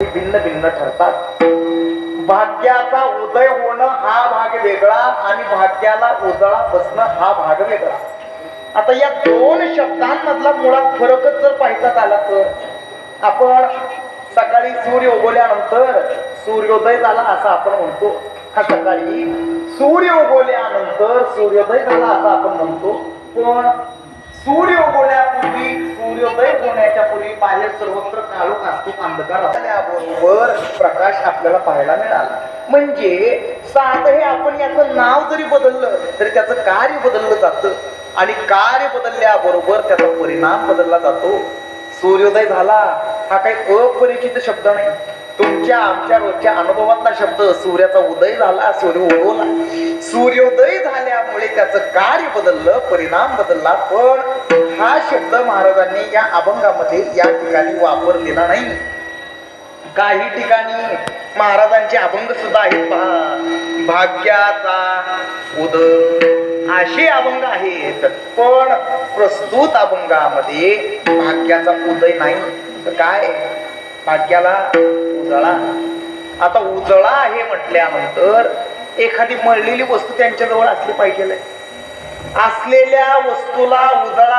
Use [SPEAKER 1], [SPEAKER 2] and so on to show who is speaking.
[SPEAKER 1] भिन्न भिन्न ठरतात. भाग्याचा उदय होणं हा भाग वेगळा आणि भाग्याला उजळा बसणं हा भाग वेगळा. आता या दोन शब्दांमधला मुळात फरकच जर पाहायचा झाला तर आपण सकाळी सूर्य उगवल्यानंतर सूर्योदय झाला असं आपण म्हणतो. हा सकाळी सूर्य उगवल्यानंतर सूर्योदय झाला असं आपण म्हणतो. पण सूर्य उगवल्या बाहेर सर्वत्र काळोख असतो अंधकार असल्याबरोबर प्रकाश आपल्याला पाहायला मिळाला. म्हणजे साधं हे आपण याचं नाव जरी बदललं तरी त्याचं कार्य बदललं जातं. आणि कार्य बदलल्याबरोबर त्याचा परिणाम बदलला जातो. सूर्योदय झाला हा काही अपरिचित शब्द नाही. तुमच्या आमच्या रोजच्या अनुभवातला शब्द सूर्याचा उदय झाला सूर्य उगवला त्यामुळे त्याचं कार्य बदललं परिणाम बदलला पण हा शब्द महाराजांनी या अभंगामध्ये या ठिकाणी वापरलेला नाही. काही ठिकाणी महाराजांचे अभंग सुद्धा आहेत पहा. भाग्याचा उद असे अभंग आहेत पण प्रस्तुत अभंगामध्ये भाग्याचा उदय नाही. तर काय? भाग्याला उजळा. आता उजळा आहे म्हटल्यानंतर एखादी मळलेली वस्तू त्यांच्याजवळ असली पाहिजे असलेल्या वस्तूला उजळा